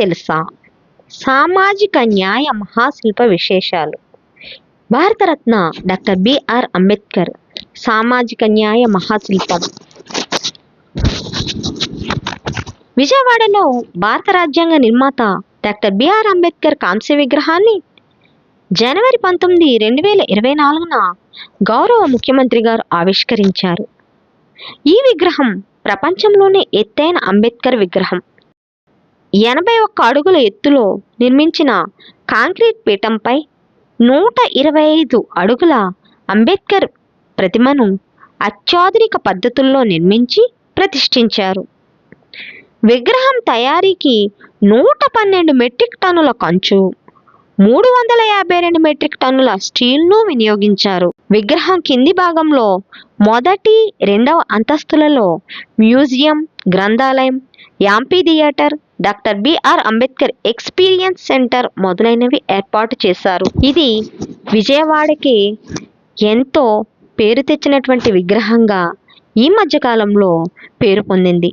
తెలుసా? సామాజిక న్యాయ మహాశిల్ప విశేషాలు. భారతరత్న డాక్టర్ బిఆర్ అంబేద్కర్ సామాజిక న్యాయ మహాశిల్పం. విజయవాడలో భారత రాజ్యాంగ నిర్మాత డాక్టర్ బిఆర్ అంబేద్కర్ కాంస్య విగ్రహాన్ని జనవరి పంతొమ్మిది రెండు వేల ఇరవై నాలుగున గౌరవ ముఖ్యమంత్రి గారు ఆవిష్కరించారు. ఈ విగ్రహం ప్రపంచంలోనే ఎత్తైన అంబేద్కర్ విగ్రహం. ఎనభై ఒక్క అడుగుల ఎత్తులో నిర్మించిన కాంక్రీట్ పీఠంపై నూట ఇరవై ఐదు అడుగుల అంబేద్కర్ ప్రతిమను అత్యాధునిక పద్ధతుల్లో నిర్మించి ప్రతిష్ఠించారు. విగ్రహం తయారీకి నూట పన్నెండు మెట్రిక్ టన్నుల కంచు మూడు వందల యాభై రెండు మెట్రిక్ టన్నుల స్టీల్ను వినియోగించారు. విగ్రహం కింది భాగంలో మొదటి రెండవ అంతస్తులలో మ్యూజియం గ్రంథాలయం amphitheatre doctor B R Ambedkar experience centre మొదలైనవి ఏర్పాటు చేశారు. ఇది విజయవాడకి ఎంతో పేరు తెచ్చినటువంటి విగ్రహంగా ఈ మధ్యకాలంలో పేరు పొందింది.